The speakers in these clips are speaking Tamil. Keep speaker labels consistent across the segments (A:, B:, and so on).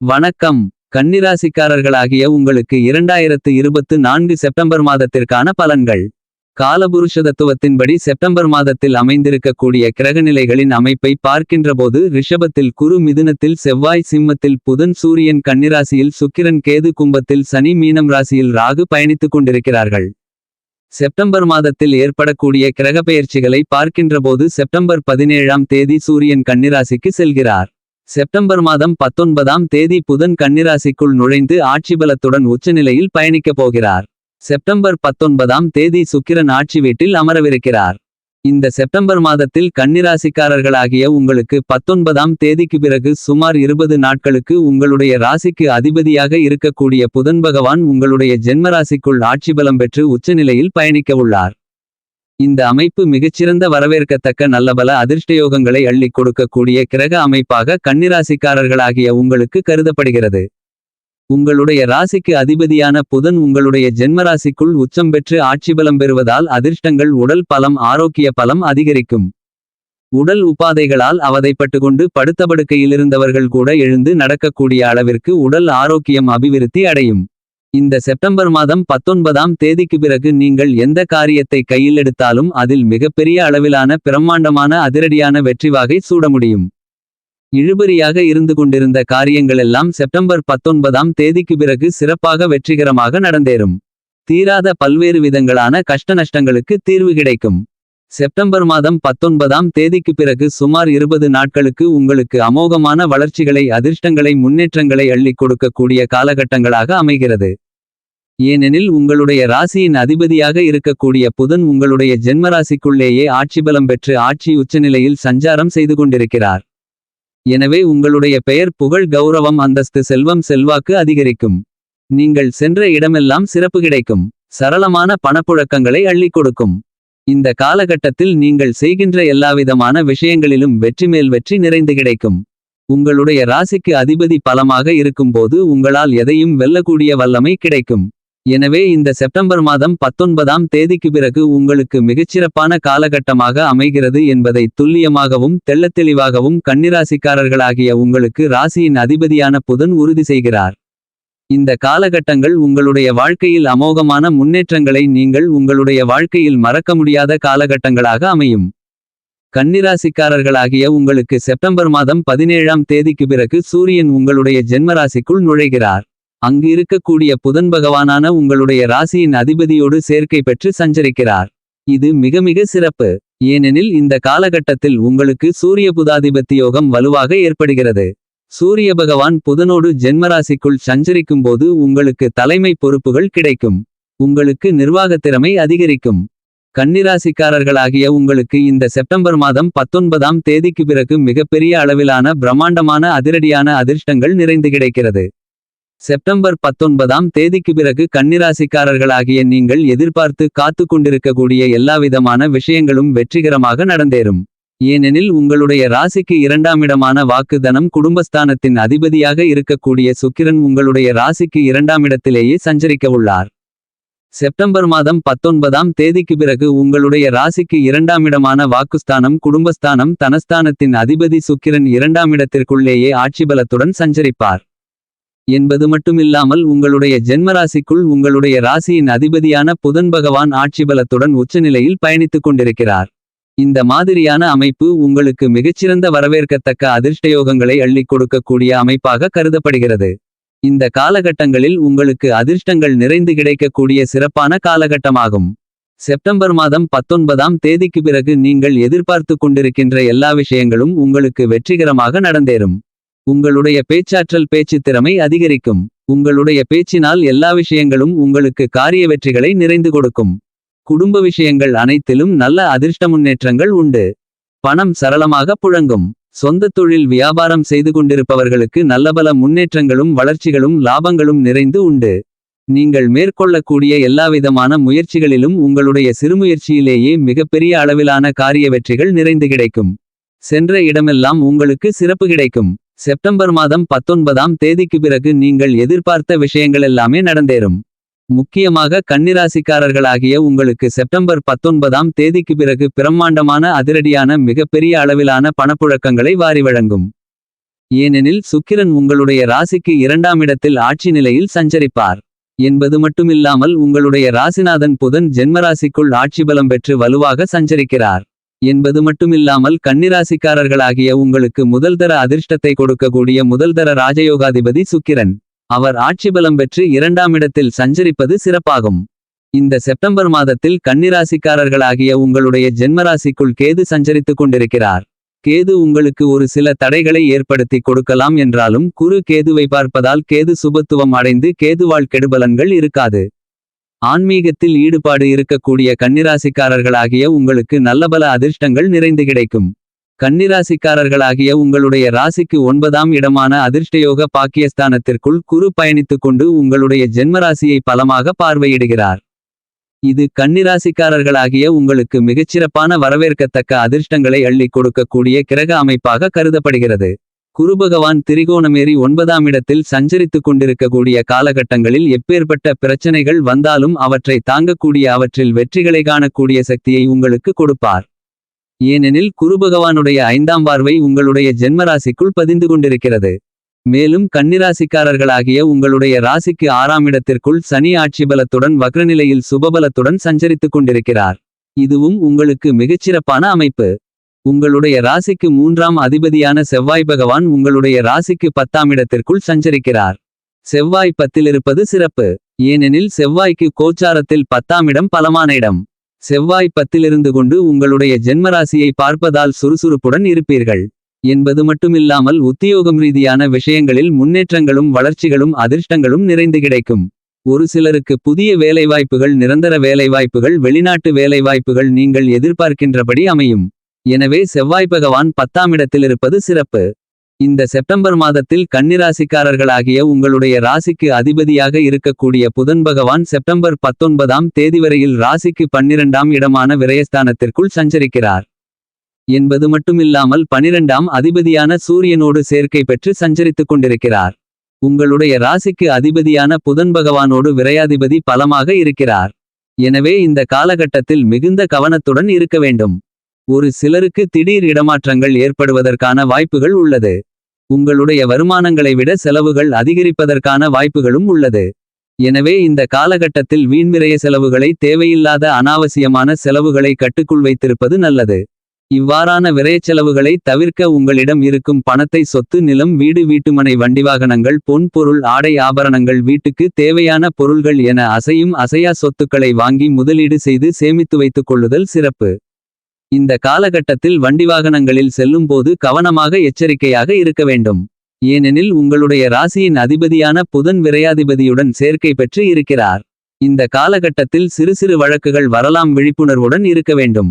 A: வணக்கம். கன்னிராசிக்காரர்களாகிய உங்களுக்கு இரண்டாயிரத்து இருபத்து நான்கு செப்டம்பர் மாதத்திற்கான பலன்கள். காலபுருஷதத்துவத்தின்படி செப்டம்பர் மாதத்தில் அமைந்திருக்கக்கூடிய கிரகநிலைகளின் அமைப்பை பார்க்கின்றபோது ரிஷபத்தில் குரு மிதுனத்தில் செவ்வாய் சிம்மத்தில் புதன் சூரியன் கன்னிராசியில் சுக்கிரன் கேது கும்பத்தில் சனி மீனம் ராசியில் ராகு பயணித்துக் கொண்டிருக்கிறார்கள். செப்டம்பர் மாதத்தில் ஏற்படக்கூடிய கிரகப்பெயர்ச்சிகளை பார்க்கின்றபோது செப்டம்பர் பதினேழாம் தேதி சூரியன் கன்னிராசிக்கு செல்கிறார். செப்டம்பர் மாதம் பத்தொன்பதாம் தேதி புதன் கன்னிராசிக்குள் நுழைந்து ஆட்சிபலத்துடன் உச்சநிலையில் பயணிக்கப் போகிறார். செப்டம்பர் பத்தொன்பதாம் தேதி சுக்கிரன் ஆட்சி வீட்டில் அமரவிருக்கிறார். இந்த செப்டம்பர் மாதத்தில் கன்னிராசிக்காரர்களாகிய உங்களுக்கு பத்தொன்பதாம் தேதிக்கு பிறகு சுமார் இருபது நாட்களுக்கு உங்களுடைய ராசிக்கு அதிபதியாக இருக்கக்கூடிய புதன் பகவான் உங்களுடைய ஜென்மராசிக்குள் ஆட்சிபலம் பெற்று உச்சநிலையில் பயணிக்க உள்ளார் இந்த அமைப்பு மிகச்சிறந்த வரவேற்கத்தக்க நல்லபல அதிர்ஷ்டயோகங்களை அள்ளிக் கொடுக்கக்கூடிய கிரக அமைப்பாக கன்னிராசிக்காரர்களாகிய உங்களுக்கு கருதப்படுகிறது. உங்களுடைய ராசிக்கு அதிபதியான புதன் உங்களுடைய ஜென்மராசிக்குள் உச்சம் பெற்று ஆட்சிபலம் பெறுவதால் அதிர்ஷ்டங்கள் உடல் பலம் ஆரோக்கிய பலம் அதிகரிக்கும். உடல் உபாதைகளால் அவதைப்பட்டு கொண்டு படுத்தபடுக்கையிலிருந்தவர்கள் கூட எழுந்து நடக்கக்கூடிய அளவிற்கு உடல் ஆரோக்கியம் அபிவிருத்தி அடையும். இந்த செப்டம்பர் மாதம் பத்தொன்பதாம் தேதிக்கு பிறகு நீங்கள் எந்த காரியத்தை கையில் எடுத்தாலும் அதில் மிகப்பெரிய அளவிலான பிரம்மாண்டமான அதிரடியான வெற்றி வாகை சூட முடியும். இழுபறியாக இருந்து கொண்டிருந்த காரியங்களெல்லாம் செப்டம்பர் பத்தொன்பதாம் தேதிக்கு பிறகு சிறப்பாக வெற்றிகரமாக நடந்தேறும். தீராத பல்வேறு விதங்களான கஷ்ட நஷ்டங்களுக்கு தீர்வு கிடைக்கும். செப்டம்பர் மாதம் பத்தொன்பதாம் தேதிக்கு பிறகு சுமார் இருபது நாட்களுக்கு உங்களுக்கு அமோகமான வளர்ச்சிகளை அதிர்ஷ்டங்களை முன்னேற்றங்களை அள்ளிக் கொடுக்கக்கூடிய காலகட்டங்களாக அமைகிறது. ஏனெனில் உங்களுடைய ராசியின் அதிபதியாக இருக்கக்கூடிய புதன் உங்களுடைய ஜென்மராசிக்குள்ளேயே ஆட்சிபலம் பெற்று ஆட்சி உச்சநிலையில் சஞ்சாரம் செய்து கொண்டிருக்கிறார். எனவே உங்களுடைய பெயர் புகழ் கௌரவம் அந்தஸ்து செல்வம் செல்வாக்கு அதிகரிக்கும். நீங்கள் சென்ற இடமெல்லாம் சிறப்பு கிடைக்கும். சரளமான பணப்புழக்கங்களை அள்ளிக் கொடுக்கும். இந்த காலகட்டத்தில் நீங்கள் செய்கின்ற எல்லாவிதமான விஷயங்களிலும் வெற்றி மேல் வெற்றி நிறைந்து கிடைக்கும். உங்களுடைய ராசிக்கு அதிபதி பலமாக இருக்கும்போது உங்களால் எதையும் வெல்லக்கூடிய வல்லமை கிடைக்கும். எனவே இந்த செப்டம்பர் மாதம் பத்தொன்பதாம் தேதிக்கு பிறகு உங்களுக்கு மிகச்சிறப்பான காலகட்டமாக அமைகிறது என்பதை துல்லியமாகவும் தெள்ளத்தெளிவாகவும் கன்னிராசிக்காரர்களாகிய உங்களுக்கு ராசியின் அதிபதியான புதன் உறுதி செய்கிறார். இந்த காலகட்டங்கள் உங்களுடைய வாழ்க்கையில் அமோகமான முன்னேற்றங்களை நீங்கள் உங்களுடைய வாழ்க்கையில் மறக்க முடியாத காலகட்டங்களாக அமையும். கன்னிராசிக்காரர்களாகிய உங்களுக்கு செப்டம்பர் மாதம் பதினேழாம் தேதிக்கு பிறகு சூரியன் உங்களுடைய ஜென்மராசிக்குள் நுழைகிறார். அங்கு இருக்கக்கூடிய புதன் பகவானான உங்களுடைய ராசியின் அதிபதியோடு சேர்க்கை பெற்று சஞ்சரிக்கிறார். இது மிக மிக சிறப்பு. ஏனெனில் இந்த காலகட்டத்தில் உங்களுக்கு சூரிய புதாதிபத்தி யோகம் வலுவாக ஏற்படுகிறது. சூரிய பகவான் புதனோடு ஜென்மராசிக்குள் சஞ்சரிக்கும்போது உங்களுக்கு தலைமை பொறுப்புகள் கிடைக்கும். உங்களுக்கு நிர்வாகத் திறமை அதிகரிக்கும். கன்னிராசிக்காரர்களாகிய உங்களுக்கு இந்த செப்டம்பர் மாதம் பத்தொன்பதாம் தேதிக்கு பிறகு மிகப்பெரிய அளவிலான பிரம்மாண்டமான அதிரடியான அதிர்ஷ்டங்கள் நிறைந்து கிடைக்கிறது. செப்டம்பர் பத்தொன்பதாம் தேதிக்கு பிறகு கன்னிராசிக்காரர்களாகிய நீங்கள் எதிர்பார்த்து காத்து கொண்டிருக்கக்கூடிய எல்லாவிதமான விஷயங்களும் வெற்றிகரமாக நடந்தேறும். ஏனெனில் உங்களுடைய ராசிக்கு இரண்டாமிடமான வாக்குதனம் குடும்பஸ்தானத்தின் அதிபதியாக இருக்கக்கூடிய சுக்கிரன் உங்களுடைய ராசிக்கு இரண்டாமிடத்திலேயே சஞ்சரிக்க உள்ளார். செப்டம்பர் மாதம் பத்தொன்பதாம் தேதிக்கு பிறகு உங்களுடைய ராசிக்கு இரண்டாமிடமான வாக்குஸ்தானம் குடும்பஸ்தானம் தனஸ்தானத்தின் அதிபதி சுக்கிரன் இரண்டாமிடத்திற்குள்ளேயே ஆட்சிபலத்துடன் சஞ்சரிப்பார். என்பது மட்டுமில்லாமல் உங்களுடைய ஜென்மராசிக்குள் உங்களுடைய ராசியின் அதிபதியான புதன் பகவான் ஆட்சிபலத்துடன் உச்சநிலையில் பயணித்துக் கொண்டிருக்கிறார். இந்த மாதிரியான அமைப்பு உங்களுக்கு மிகச்சிறந்த வரவேற்கத்தக்க அதிர்ஷ்டயோகங்களை அள்ளிக் கொடுக்கக்கூடிய அமைப்பாக கருதப்படுகிறது. இந்த காலகட்டங்களில் உங்களுக்கு அதிர்ஷ்டங்கள் நிறைந்து கிடைக்கக்கூடிய சிறப்பான காலகட்டமாகும். செப்டம்பர் மாதம் பத்தொன்பதாம் தேதிக்கு பிறகு நீங்கள் எதிர்பார்த்து கொண்டிருக்கின்ற எல்லா விஷயங்களும் உங்களுக்கு வெற்றிகரமாக நடந்தேறும். உங்களுடைய பேச்சாற்றல் பேச்சுத் திறமை அதிகரிக்கும். உங்களுடைய பேச்சினால் எல்லா விஷயங்களும் உங்களுக்கு காரிய வெற்றிகளை நிறைந்து கொடுக்கும். குடும்ப விஷயங்கள் அனைத்திலும் நல்ல அதிர்ஷ்ட முன்னேற்றங்கள் உண்டு. பணம் சரளமாக புழங்கும். சொந்த தொழில் வியாபாரம் செய்து கொண்டிருப்பவர்களுக்கு நல்லபல முன்னேற்றங்களும் வளர்ச்சிகளும் லாபங்களும் நிறைந்து உண்டு. நீங்கள் மேற்கொள்ளக்கூடிய எல்லாவிதமான முயற்சிகளிலும் உங்களுடைய சிறுமுயற்சியிலேயே மிகப்பெரிய அளவிலான காரிய வெற்றிகள் நிறைந்து கிடைக்கும். சென்ற இடமெல்லாம் உங்களுக்கு சிறப்பு கிடைக்கும். செப்டம்பர் மாதம் பத்தொன்பதாம் தேதிக்கு பிறகு நீங்கள் எதிர்பார்த்த விஷயங்கள் எல்லாமே நடந்தேறும். முக்கியமாக கன்னிராசிக்காரர்களாகிய உங்களுக்கு செப்டம்பர் பத்தொன்பதாம் தேதிக்கு பிறகு பிரம்மாண்டமான அதிரடியான மிகப்பெரிய அளவிலான பணப்புழக்கங்களை வாரி வழங்கும். ஏனெனில் சுக்கிரன் உங்களுடைய ராசிக்கு இரண்டாம் இடத்தில் ஆட்சி நிலையில் சஞ்சரிப்பார். என்பது மட்டுமில்லாமல் உங்களுடைய ராசிநாதன் புதன் ஜென்மராசிக்குள் ஆட்சி பலம் பெற்று வலுவாக சஞ்சரிக்கிறார். என்பது மட்டுமில்லாமல் கன்னிராசிக்காரர்களாகிய உங்களுக்கு முதல்தர அதிர்ஷ்டத்தை கொடுக்கக்கூடிய முதல்தர ராஜயோகாதிபதி சுக்கிரன். அவர் ஆட்சி பலம் பெற்று இரண்டாம் இடத்தில் சஞ்சரிப்பது சிறப்பாகும். இந்த செப்டம்பர் மாதத்தில் கன்னிராசிக்காரர்களாகிய உங்களுடைய ஜென்மராசிக்குள் கேது சஞ்சரித்துக் கொண்டிருக்கிறார். கேது உங்களுக்கு ஒரு சில தடைகளை ஏற்படுத்தி கொடுக்கலாம் என்றாலும் குரு கேதுவை பார்ப்பதால் கேது சுபத்துவம் அடைந்து கேதுவாள் கெடுபலன்கள் இருக்காது. ஆன்மீகத்தில் ஈடுபாடு இருக்கக்கூடிய கன்னிராசிக்காரர்களாகிய உங்களுக்கு நல்லபல அதிர்ஷ்டங்கள் நிறைந்து கிடைக்கும். கன்னிராசிக்காரர்களாகிய உங்களுடைய ராசிக்கு ஒன்பதாம் இடமான அதிர்ஷ்டயோக பாக்கியஸ்தானத்திற்குள் குரு பயணித்துக் கொண்டு உங்களுடைய ஜென்மராசியை பலமாக பார்வையிடுகிறார். இது கன்னிராசிக்காரர்களாகிய உங்களுக்கு மிகச்சிறப்பான வரவேற்கத்தக்க அதிர்ஷ்டங்களை அள்ளிக் கொடுக்கக்கூடிய கிரக அமைப்பாக கருதப்படுகிறது. குருபகவான் திரிகோணமேறி ஒன்பதாம் இடத்தில் சஞ்சரித்துக் கொண்டிருக்கக்கூடிய காலகட்டங்களில் எப்பேற்பட்ட பிரச்சனைகள் வந்தாலும் அவற்றை தாங்கக்கூடிய அவற்றில் வெற்றிகளை காணக்கூடிய சக்தியை உங்களுக்கு கொடுப்பார். ஏனெனில் குருபகவானுடைய ஐந்தாம் பார்வை உங்களுடைய ஜென்மராசிக்குள் பதிந்து கொண்டிருக்கிறது. மேலும் கன்னிராசிக்காரர்களாகிய உங்களுடைய ராசிக்கு ஆறாம் இடத்திற்குள் சனி ஆட்சி பலத்துடன் வக்ரநிலையில் சுபபலத்துடன் சஞ்சரித்துக் கொண்டிருக்கிறார். இதுவும் உங்களுக்கு மிகச்சிறப்பான அமைப்பு. உங்களுடைய ராசிக்கு மூன்றாம் அதிபதியான செவ்வாய் பகவான் உங்களுடைய ராசிக்கு பத்தாம் இடத்திற்குள் சஞ்சரிக்கிறார். செவ்வாய் பத்திலிருப்பது சிறப்பு. ஏனெனில் செவ்வாய்க்கு கோச்சாரத்தில் பத்தாம் இடம் பலமான இடம். செவ்வாய் பத்திலிருந்து கொண்டு உங்களுடைய ஜென்மராசியை பார்ப்பதால் சுறுசுறுப்புடன் இருப்பீர்கள். என்பது மட்டுமில்லாமல் உத்தியோகம் ரீதியான விஷயங்களில் முன்னேற்றங்களும் வளர்ச்சிகளும் அதிர்ஷ்டங்களும் நிறைந்து கிடைக்கும். ஒரு சிலருக்கு புதிய வேலைவாய்ப்புகள் நிரந்தர வேலைவாய்ப்புகள் வெளிநாட்டு வேலைவாய்ப்புகள் நீங்கள் எதிர்பார்க்கின்றபடி அமையும். எனவே செவ்வாய் பகவான் பத்தாம் இடத்தில் இருப்பது சிறப்பு. இந்த செப்டம்பர் மாதத்தில் கன்னிராசிக்காரர்களாகிய உங்களுடைய ராசிக்கு அதிபதியாக இருக்கக்கூடிய புதன் பகவான் செப்டம்பர் பத்தொன்பதாம் தேதி வரையில் ராசிக்கு பன்னிரண்டாம் இடமான விரயஸ்தானத்திற்குள் சஞ்சரிக்கிறார். என்பது மட்டுமில்லாமல் பனிரெண்டாம் அதிபதியான சூரியனோடு சேர்க்கை பெற்று சஞ்சரித்துக் கொண்டிருக்கிறார். உங்களுடைய ராசிக்கு அதிபதியான புதன் பகவானோடு விரையாதிபதி பலமாக இருக்கிறார். எனவே இந்த காலகட்டத்தில் மிகுந்த கவனத்துடன் இருக்க வேண்டும். ஒரு சிலருக்கு திடீர் இடமாற்றங்கள் ஏற்படுவதற்கான வாய்ப்புகள் உள்ளது. உங்களுடைய வருமானங்களை விட செலவுகள் அதிகரிப்பதற்கான வாய்ப்புகளும் உள்ளது. எனவே இந்த காலகட்டத்தில் வீண்விரைய செலவுகளை தேவையில்லாத அனாவசியமான செலவுகளை கட்டுக்குள் வைத்திருப்பது நல்லது. இவ்வாறான விரயச் செலவுகளை தவிர்க்க உங்களிடம் இருக்கும் பணத்தை சொத்து நிலம் வீடு வீட்டுமனை வண்டி வாகனங்கள் பொன் பொருள் ஆடை ஆபரணங்கள் வீட்டுக்கு தேவையான பொருள்கள் என அசையும் அசையா சொத்துக்களை வாங்கி முதலீடு செய்து சேமித்து வைத்துக் கொள்ளுதல் சிறப்பு. இந்த காலகட்டத்தில் வண்டி வாகனங்களில் செல்லும்போது கவனமாக எச்சரிக்கையாக இருக்க வேண்டும். ஏனெனில் உங்களுடைய ராசியின் அதிபதியான புதன் விரையாதிபதியுடன் சேர்க்கை பெற்று இருக்கிறார். இந்த காலகட்டத்தில் சிறு சிறு வழக்குகள் வரலாம் விழிப்புணர்வுடன் இருக்க வேண்டும்.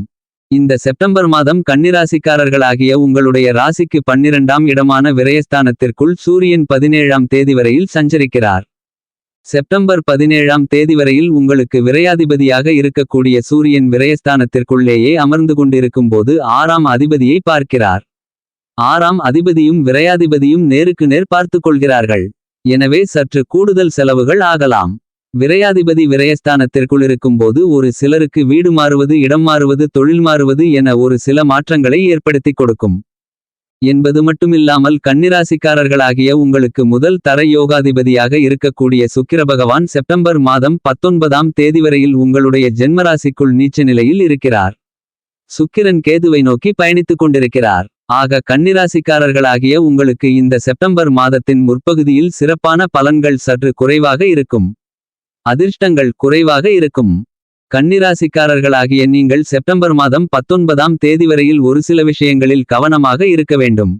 A: இந்த செப்டம்பர் மாதம் கன்னிராசிக்காரர்களாகிய உங்களுடைய ராசிக்கு பன்னிரண்டாம் இடமான விரயஸ்தானத்திற்குள் சூரியன் பதினேழாம் தேதி வரையில் சஞ்சரிக்கிறார். செப்டம்பர் பதினேழாம் தேதி வரையில் உங்களுக்கு விரையாதிபதியாக இருக்கக்கூடிய சூரியன் விரயஸ்தானத்திற்குள்ளேயே அமர்ந்து கொண்டிருக்கும்போது ஆறாம் அதிபதியை பார்க்கிறார். ஆறாம் அதிபதியும் விரையாதிபதியும் நேருக்கு நேர் பார்த்து கொள்கிறார்கள். எனவே சற்று கூடுதல் செலவுகள் ஆகலாம். விரையாதிபதி விரயஸ்தானத்திற்குள் இருக்கும்போது ஒரு சிலருக்கு வீடு மாறுவது இடம் மாறுவது தொழில் மாறுவது என ஒரு சில மாற்றங்களை ஏற்படுத்திக் கொடுக்கும். என்பது மட்டுமில்லாமல் கன்னிராசிக்காரர்களாகிய உங்களுக்கு முதல் தர யோகாதிபதியாக இருக்கக்கூடிய சுக்கிர பகவான் செப்டம்பர் மாதம் பத்தொன்பதாம் தேதி வரையில் உங்களுடைய ஜென்மராசிக்குள் நீச்ச நிலையில் இருக்கிறார். சுக்கிரன் கேதுவை நோக்கி பயணித்துக் கொண்டிருக்கிறார். ஆக கன்னிராசிக்காரர்களாகிய உங்களுக்கு இந்த செப்டம்பர் மாதத்தின் முற்பகுதியில் சிறப்பான பலன்கள் சற்று குறைவாக இருக்கும். அதிர்ஷ்டங்கள் குறைவாக இருக்கும். கன்னிராசிக்காரர்களாகிய நீங்கள் செப்டம்பர் மாதம் பத்தொன்பதாம் தேதி வரையில் ஒரு சில விஷயங்களில் கவனமாக இருக்க வேண்டும்.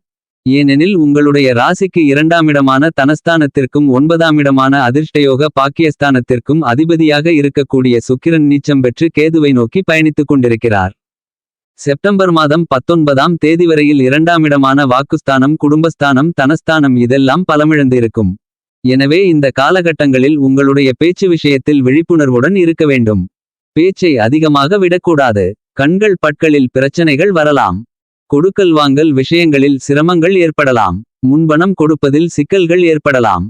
A: ஏனெனில் உங்களுடைய ராசிக்கு இரண்டாம் இடமான தனஸ்தானத்திற்கும் ஒன்பதாம் இடமான அதிர்ஷ்டயோக பாக்கியஸ்தானத்திற்கும் அதிபதியாக இருக்கக்கூடிய சுக்கிரன் நீச்சம் பெற்று கேதுவை நோக்கி பயணித்துக் கொண்டிருக்கிறார். செப்டம்பர் மாதம் பத்தொன்பதாம் தேதி வரையில் இரண்டாம் இடமான வாக்குஸ்தானம் குடும்பஸ்தானம் தனஸ்தானம் இதெல்லாம் பலமிழந்து இருக்கும் எனவே இந்த காலகட்டங்களில் உங்களுடைய பேச்சு விஷயத்தில் விழிப்புணர்வுடன் இருக்க வேண்டும். பேச்சை அதிகமாக விடக்கூடாது. கண்கள் பற்களில் பிரச்சனைகள் வரலாம். கொடுக்கல் வாங்கல் விஷயங்களில் சிரமங்கள் ஏற்படலாம். முன்பணம் கொடுப்பதில் சிக்கல்கள் ஏற்படலாம்.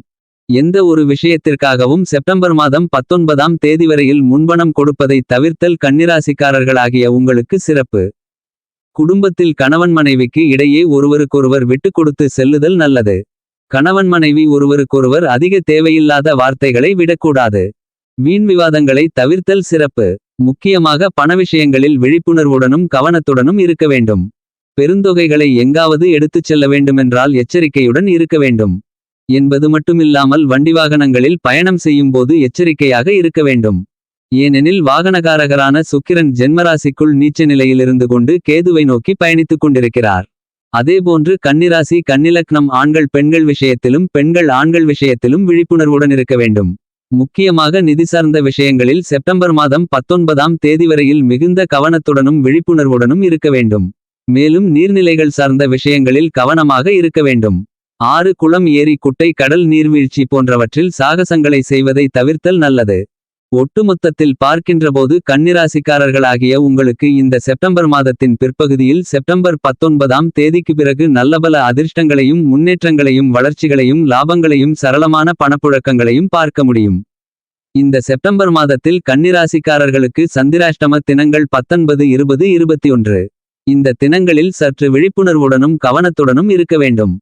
A: எந்த ஒரு விஷயத்திற்காகவும் செப்டம்பர் மாதம் பத்தொன்பதாம் தேதி வரையில் முன்பணம் கொடுப்பதை தவிர்த்தல் கன்னிராசிக்காரர்களாகிய உங்களுக்கு சிறப்பு. குடும்பத்தில் கணவன் மனைவிக்கு இடையே ஒருவருக்கொருவர் விட்டு கொடுத்து செல்லுதல் நல்லது. கணவன் மனைவி ஒருவருக்கொருவர் அதிக தேவையில்லாத வார்த்தைகளை விடக்கூடாது. வீண் விவாதங்களை தவிர்த்தல் சிறப்பு. முக்கியமாக பண விஷயங்களில் விழிப்புணர்வுடனும் கவனத்துடனும் இருக்க வேண்டும். பெருந்தொகைகளை எங்காவது எடுத்துச் செல்ல வேண்டுமென்றால் எச்சரிக்கையுடன் இருக்க வேண்டும். என்பது மட்டுமில்லாமல் வண்டி வாகனங்களில் பயணம் செய்யும்போது எச்சரிக்கையாக இருக்க வேண்டும். ஏனெனில் வாகனகாரகரான சுக்கிரன் ஜென்மராசிக்குள் நீச்ச நிலையிலிருந்து கொண்டு கேதுவை நோக்கி பயணித்துக் கொண்டிருக்கிறார். அதேபோன்று கன்னிராசி கன்னிலக்னம் ஆண்கள் பெண்கள் விஷயத்திலும் பெண்கள் ஆண்கள் விஷயத்திலும் விழிப்புணர்வுடன் இருக்க வேண்டும். முக்கியமாக நிதி சார்ந்த விஷயங்களில் செப்டம்பர் மாதம் பத்தொன்பதாம் தேதி வரையில் மிகுந்த கவனத்துடனும் விழிப்புணர்வுடனும் இருக்க வேண்டும். மேலும் நீர்நிலைகள் சார்ந்த விஷயங்களில் கவனமாக இருக்க வேண்டும். ஆறு குளம் ஏரி குட்டை கடல் நீர்வீழ்ச்சி போன்றவற்றில் சாகசங்களை செய்வதை தவிர்த்தல் நல்லது. ஒட்டுமொத்தத்தில் பார்க்கின்றபோது கன்னிராசிக்காரர்களாகிய உங்களுக்கு இந்த செப்டம்பர் மாதத்தின் பிற்பகுதியில் செப்டம்பர் பத்தொன்பதாம் தேதிக்கு பிறகு நல்லபல அதிர்ஷ்டங்களையும் முன்னேற்றங்களையும் வளர்ச்சிகளையும் லாபங்களையும் சரளமான பணப்புழக்கங்களையும் பார்க்க முடியும். இந்த செப்டம்பர் மாதத்தில் கன்னிராசிக்காரர்களுக்கு சந்திராஷ்டம தினங்கள் பத்தொன்பது இருபது இருபத்தி ஒன்று. இந்த தினங்களில் சற்று விழிப்புணர்வுடனும் கவனத்துடனும் இருக்க வேண்டும்.